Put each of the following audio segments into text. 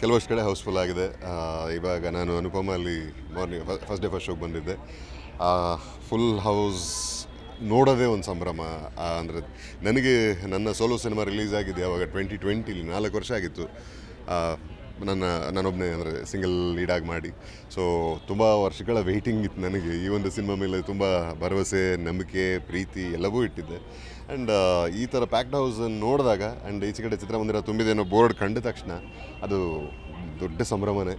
ಕೆಲವಷ್ಟು ಕಡೆ ಹೌಸ್ಫುಲ್ ಆಗಿದೆ. ಇವಾಗ ನಾನು ಅನುಪಮ ಅಲ್ಲಿ ಮಾರ್ನಿಂಗ್ ಫಸ್ಟ್ ಡೇ ಫಸ್ಟ್ ಶೋಗೆ ಬಂದಿದ್ದೆ. ಫುಲ್ ಹೌಸ್ ನೋಡೋದೇ ಒಂದು ಸಂಭ್ರಮ. ಅಂದರೆ ನನಗೆ ನನ್ನ ಸೋಲೋ ಸಿನಿಮಾ ರಿಲೀಸ್ ಆಗಿದೆ ಅವಾಗ ಟ್ವೆಂಟಿ ಟ್ವೆಂಟಿಲಿ, ನಾಲ್ಕು ವರ್ಷ ಆಗಿತ್ತು. ನನ್ನ ನಾನೊಬ್ಬನೇ ಅಂದರೆ ಸಿಂಗಲ್ ಲೀಡಾಗಿ ಮಾಡಿ. ಸೊ, ತುಂಬ ವರ್ಷಗಳ ವೆಯ್ಟಿಂಗ್ ಇತ್ತು ನನಗೆ. ಈ ಒಂದು ಸಿನಿಮಾ ಮೇಲೆ ತುಂಬ ಭರವಸೆ, ನಂಬಿಕೆ, ಪ್ರೀತಿ ಎಲ್ಲವೂ ಇಟ್ಟಿದ್ದೆ. ಆ್ಯಂಡ್ ಈ ಥರ ಪ್ಯಾಕ್ಡ್ ಹೌಸ್ ನೋಡಿದಾಗ ಆ್ಯಂಡ್ ಈಚೆ ಕಡೆ ಚಿತ್ರಮಂದಿರ ತುಂಬಿದೆ ಅನ್ನೋ ಬೋರ್ಡ್ ಕಂಡ ತಕ್ಷಣ ಅದು ದೊಡ್ಡ ಸಂಭ್ರಮನೇ.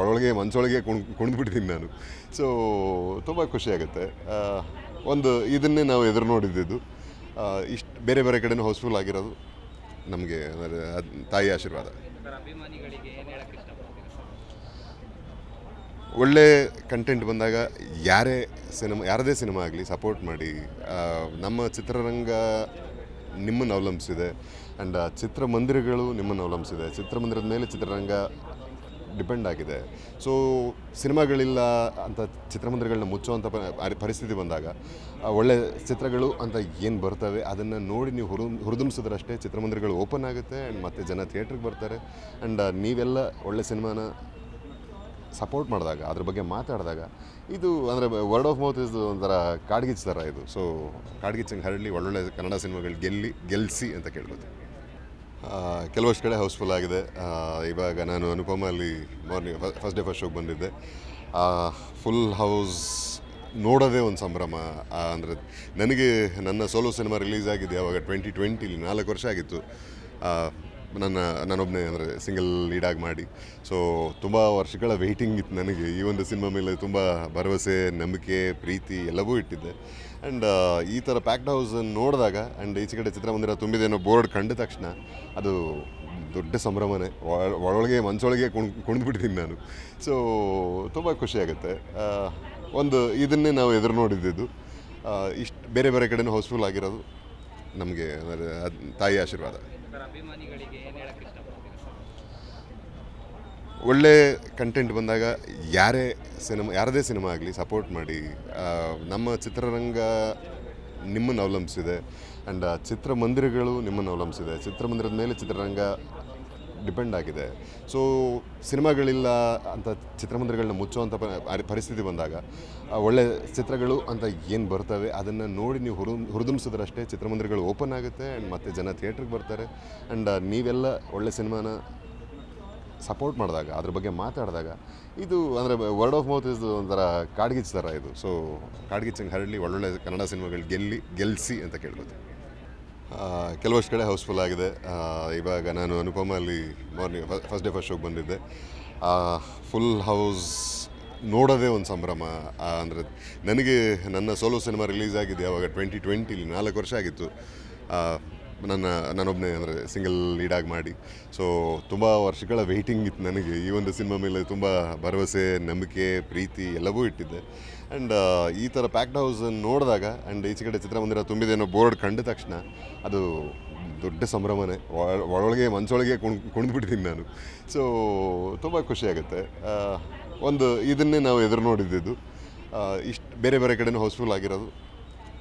ಒಳಗೆ ಮನಸ್ಸೊಳಗೆ ಕುಣಿದ್ಬಿಟ್ಟಿದ್ದೀನಿ ನಾನು. ಸೊ ತುಂಬ ಖುಷಿಯಾಗುತ್ತೆ ಒಂದು ಇದನ್ನೇ ನಾವು ಎದುರು ನೋಡಿದ್ದು ಇಷ್ಟು ಬೇರೆ ಬೇರೆ ಕಡೆನೂ ಹೌಸ್ಫುಲ್ ಆಗಿರೋದು ನಮಗೆ ತಾಯಿ ಆಶೀರ್ವಾದ ಸರ್ ಅಭಿಮಾನಿಗಳಿಗೆ ಏನು ಹೇಳಕ್ಕೆ ಇಷ್ಟಪಡ್ತೀರಾ ಒಳ್ಳೆ ಕಂಟೆಂಟ್ ಬಂದಾಗ ಯಾರೇ ಸಿನಿಮಾ ಯಾರದೇ ಸಿನಿಮಾ ಆಗಲಿ ಸಪೋರ್ಟ್ ಮಾಡಿ ನಮ್ಮ ಚಿತ್ರರಂಗ ನಿಮ್ಮನ್ನು ಅವಲಂಬಿಸಿದೆ. ಆ್ಯಂಡ್ ಚಿತ್ರಮಂದಿರಗಳು ನಿಮ್ಮನ್ನು ಅವಲಂಬಿಸಿದೆ. ಚಿತ್ರಮಂದಿರದ ಮೇಲೆ ಚಿತ್ರರಂಗ ಡಿಪೆಂಡ್ ಆಗಿದೆ. ಸೊ ಸಿನಿಮಾಗಳಿಲ್ಲ ಅಂತ ಚಿತ್ರಮಂದಿರಗಳನ್ನ ಮುಚ್ಚುವಂಥ ಪರಿಸ್ಥಿತಿ ಬಂದಾಗ ಒಳ್ಳೆ ಚಿತ್ರಗಳು ಅಂತ ಏನು ಬರ್ತವೆ ಅದನ್ನು ನೋಡಿ ನೀವು ಹುರು ಹುರಿದುಂಬಿಸಿದ್ರಷ್ಟೇ ಚಿತ್ರಮಂದಿರಗಳು ಓಪನ್ ಆಗುತ್ತೆ ಆ್ಯಂಡ್ ಮತ್ತೆ ಜನ ಥಿಯೇಟ್ರಿಗೆ ಬರ್ತಾರೆ. ಆ್ಯಂಡ್ ನೀವೆಲ್ಲ ಒಳ್ಳೆ ಸಿನಿಮಾನ ಸಪೋರ್ಟ್ ಮಾಡಿದಾಗ, ಅದ್ರ ಬಗ್ಗೆ ಮಾತಾಡಿದಾಗ, ಇದು ಅಂದರೆ ವರ್ಡ್ ಆಫ್ ಮೌತ್ ಇಸ್ ಒಂಥರ ಕಾಡ್ಗಿಚ್ ಥರ ಇದು. ಸೊ ಕಾಡ್ಗಿಚ್ಚಂಗೆ ಹರಳಿ ಒಳ್ಳೊಳ್ಳೆ ಕನ್ನಡ ಸಿನಿಮಾಗಳು ಗೆಲ್ಲಿ ಗೆಲ್ಲಿಸಿ ಅಂತ ಕೇಳ್ಬೋದು. ಕೆಲವಷ್ಟು ಕಡೆ ಹೌಸ್ಫುಲ್ ಆಗಿದೆ. ಇವಾಗ ನಾನು ಅನುಪಮ ಅಲ್ಲಿ ಮಾರ್ನಿಂಗ್ ಫಸ್ಟ್ ಡೇ ಫಸ್ಟ್ ಶೋಗೆ ಬಂದಿದ್ದೆ. ಫುಲ್ ಹೌಸ್ ನೋಡೋದೇ ಒಂದು ಸಂಭ್ರಮ. ಅಂದರೆ ನನಗೆ ನನ್ನ ಸೋಲೋ ಸಿನಿಮಾ ರಿಲೀಸ್ ಆಗಿದೆ ಅವಾಗ ಟ್ವೆಂಟಿ ಟ್ವೆಂಟಿಲಿ ನಾಲ್ಕು ವರ್ಷ ಆಗಿತ್ತು. ನನ್ನ ನಾನೊಬ್ಬನೇ ಅಂದರೆ ಸಿಂಗಲ್ ಲೀಡಾಗಿ ಮಾಡಿ. ಸೊ ತುಂಬ ವರ್ಷಗಳ ವೆಯ್ಟಿಂಗ್ ಇತ್ತು ನನಗೆ. ಈ ಒಂದು ಸಿನಿಮಾ ಮೇಲೆ ತುಂಬ ಭರವಸೆ, ನಂಬಿಕೆ, ಪ್ರೀತಿ ಎಲ್ಲವೂ ಇಟ್ಟಿದ್ದೆ. ಆ್ಯಂಡ್ ಈ ಥರ ಪ್ಯಾಕ್ಡ್ ಹೌಸ್ ನೋಡಿದಾಗ ಆ್ಯಂಡ್ ಈಚೆ ಕಡೆ ಚಿತ್ರಮಂದಿರ ತುಂಬಿದೆ ಅನ್ನೋ ಬೋರ್ಡ್ ಕಂಡ ತಕ್ಷಣ ಅದು ದೊಡ್ಡ ಸಂಭ್ರಮನೇ. ಒಳ- ಒಳೊಳಗೆ ಮನಸೊಳಗೆ ಕುಣ್, ಕುಣಿದ್ಬಿಟ್ಟಿದ್ದೀನಿ ನಾನು. ಸೊ ತುಂಬ ಖುಷಿಯಾಗುತ್ತೆ ಒಂದು ಇದನ್ನೇ ನಾವು ಎದುರು ನೋಡಿದ್ದು ಇಷ್ಟು, ಬೇರೆ ಬೇರೆ ಕಡೆನೂ ಹೌಸ್ಫುಲ್ ಆಗಿರೋದು ನಮಗೆ ತಾಯಿ ಆಶೀರ್ವಾದ. ಒಳ್ಳೆ ಕಂಟೆಂಟ್ ಬಂದಾಗ ಯಾರೇ ಸಿನಿಮಾ, ಯಾರದೇ ಸಿನಿಮಾ ಆಗಲಿ ಸಪೋರ್ಟ್ ಮಾಡಿ ನಮ್ಮ ಚಿತ್ರರಂಗ ನಿಮ್ಮನ್ನು ಅವಲಂಬಿಸಿದೆ. ಆ್ಯಂಡ್ ಚಿತ್ರಮಂದಿರಗಳು ನಿಮ್ಮನ್ನು ಅವಲಂಬಿಸಿದೆ. ಚಿತ್ರಮಂದಿರದ ಮೇಲೆ ಚಿತ್ರರಂಗ ಡಿಪೆಂಡ್ ಆಗಿದೆ. ಸೊ ಸಿನಿಮಾಗಳಿಲ್ಲ ಅಂತ ಚಿತ್ರಮಂದಿರಗಳನ್ನ ಮುಚ್ಚುವಂಥ ಪರಿಸ್ಥಿತಿ ಬಂದಾಗ ಒಳ್ಳೆ ಚಿತ್ರಗಳು ಅಂತ ಏನು ಬರ್ತವೆ ಅದನ್ನು ನೋಡಿ ನೀವು ಹುರು ಹುರಿದುಂಬಿಸಿದ್ರಷ್ಟೇ ಚಿತ್ರಮಂದಿರಗಳು ಓಪನ್ ಆಗುತ್ತೆ ಆ್ಯಂಡ್ ಮತ್ತೆ ಜನ ಥಿಯೇಟ್ರಿಗೆ ಬರ್ತಾರೆ. ಆ್ಯಂಡ್ ನೀವೆಲ್ಲ ಒಳ್ಳೆ ಸಿನಿಮಾನ ಸಪೋರ್ಟ್ ಮಾಡಿದಾಗ, ಅದ್ರ ಬಗ್ಗೆ ಮಾತಾಡಿದಾಗ, ಇದು ಅಂದರೆ ವರ್ಡ್ ಆಫ್ ಮೌತ್ ಇಸ್ ಒಂಥರ ಕಾಡ್ಗಿಚ್ಚು ಥರ ಇದು. ಸೊ ಕಾಡ್ಗಿಚ್ಚಂಗೆ ಹರಳಿ ಒಳ್ಳೊಳ್ಳೆ ಕನ್ನಡ ಸಿನಿಮಾಗಳು ಗೆಲ್ಲಿ ಗೆಲ್ಲಿಸಿ ಅಂತ ಕೇಳ್ಬೋದು. ಕೆಲವಷ್ಟು ಕಡೆ ಹೌಸ್ಫುಲ್ ಆಗಿದೆ. ಇವಾಗ ನಾನು ಅನುಪಮ ಅಲ್ಲಿ ಮಾರ್ನಿಂಗ್ ಫಸ್ಟ್ ಡೇ ಫಸ್ಟ್ ಶೋಗೆ ಬಂದಿದ್ದೆ. ಫುಲ್ ಹೌಸ್ ನೋಡೋದೇ ಒಂದು ಸಂಭ್ರಮ. ಅಂದರೆ ನನಗೆ ನನ್ನ ಸೋಲೋ ಸಿನಿಮಾ ರಿಲೀಸ್ ಆಗಿದೆ ಅವಾಗ ಟ್ವೆಂಟಿ ಟ್ವೆಂಟಿಲಿ ನಾಲ್ಕು ವರ್ಷ ಆಗಿತ್ತು. ನನ್ನ ನಾನೊಬ್ಬನೇ ಅಂದರೆ ಸಿಂಗಲ್ ಲೀಡಾಗಿ ಮಾಡಿ. ಸೊ ತುಂಬ ವರ್ಷಗಳ ವೆಯ್ಟಿಂಗ್ ಇತ್ತು ನನಗೆ. ಈ ಒಂದು ಸಿನಿಮಾ ಮೇಲೆ ತುಂಬ ಭರವಸೆ, ನಂಬಿಕೆ, ಪ್ರೀತಿ ಎಲ್ಲವೂ ಇಟ್ಟಿದ್ದೆ. ಆ್ಯಂಡ್ ಈ ಥರ ಪ್ಯಾಕ್ಡ್ ಹೌಸ್ ನೋಡಿದಾಗ ಆ್ಯಂಡ್ ಈಚೆ ಕಡೆ ಚಿತ್ರಮಂದಿರ ತುಂಬಿದೆ ಅನ್ನೋ ಬೋರ್ಡ್ ಕಂಡ ತಕ್ಷಣ ಅದು ದೊಡ್ಡ ಸಂಭ್ರಮನೇ. ಒಳಗೆ ಕುಣ್, ಕುಣಿದ್ಬಿಟ್ಟಿದ್ದೀನಿ ನಾನು. ಸೊ ತುಂಬ ಖುಷಿಯಾಗುತ್ತೆ ಒಂದು ಇದನ್ನೇ ನಾವು ಎದುರು ನೋಡಿದ್ದು ಇಷ್ಟು, ಬೇರೆ ಬೇರೆ ಕಡೆನೂ ಹೌಸ್ಫುಲ್ ಆಗಿರೋದು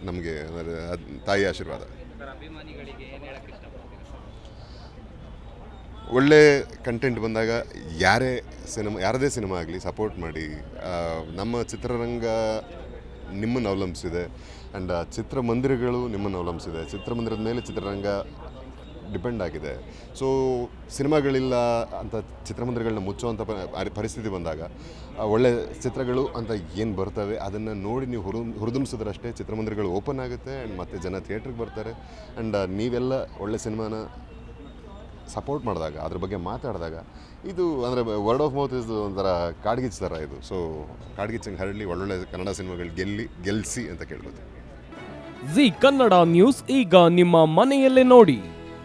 ನಮಗೆ ತಾಯಿ ಆಶೀರ್ವಾದ. ಒಳ್ಳೆ ಕಂಟೆಂಟ್ ಬಂದಾಗ ಯಾರೇ ಸಿನಿಮಾ ಯಾರದೇ ಸಿನಿಮಾ ಆಗಲಿ ಸಪೋರ್ಟ್ ಮಾಡಿ ನಮ್ಮ ಚಿತ್ರರಂಗ ನಿಮ್ಮನ್ನು ಅವಲಂಬಿಸಿದೆ. ಆ್ಯಂಡ್ ಚಿತ್ರಮಂದಿರಗಳು ನಿಮ್ಮನ್ನು ಅವಲಂಬಿಸಿದೆ. ಚಿತ್ರಮಂದಿರದ ಮೇಲೆ ಚಿತ್ರರಂಗ ಡಿಪೆಂಡ್ ಆಗಿದೆ. ಸೊ ಸಿನಿಮಾಗಳಿಲ್ಲ ಅಂತ ಚಿತ್ರಮಂದಿರಗಳನ್ನ ಮುಚ್ಚುವಂಥ ಪರಿಸ್ಥಿತಿ ಬಂದಾಗ ಒಳ್ಳೆ ಚಿತ್ರಗಳು ಅಂತ ಏನು ಬರ್ತವೆ ಅದನ್ನು ನೋಡಿ ನೀವು ಹುರು ಹುರಿದುಂಬಿಸಿದ್ರಷ್ಟೇ ಚಿತ್ರಮಂದಿರಗಳು ಓಪನ್ ಆಗುತ್ತೆ ಆ್ಯಂಡ್ ಮತ್ತೆ ಜನ ಥಿಯೇಟ್ರಿಗೆ ಬರ್ತಾರೆ. ಆ್ಯಂಡ್ ನೀವೆಲ್ಲ ಒಳ್ಳೆ ಸಿನಿಮಾನ ಸಪೋರ್ಟ್ ಮಾಡಿದಾಗ, ಅದ್ರ ಬಗ್ಗೆ ಮಾತಾಡಿದಾಗ, ಇದು ಅಂದರೆ ವರ್ಡ್ ಆಫ್ ಮೌತ್ ಇಸ್ ಒಂಥರ ಕಾಡ್ಗಿಚ್ ಥರ ಇದು. ಸೊ ಕಾಡ್ಗಿಚ್ಚಂಗೆ ಹರಳಿ ಒಳ್ಳೊಳ್ಳೆ ಕನ್ನಡ ಸಿನಿಮಾಗಳು ಗೆಲ್ಲಿ ಗೆಲ್ಲಿಸಿ ಅಂತ ಕೇಳ್ಬೋದು ಜಿ ಕನ್ನಡ ನ್ಯೂಸ್ ಈಗ ನಿಮ್ಮ ಮನೆಯಲ್ಲೇ ನೋಡಿ.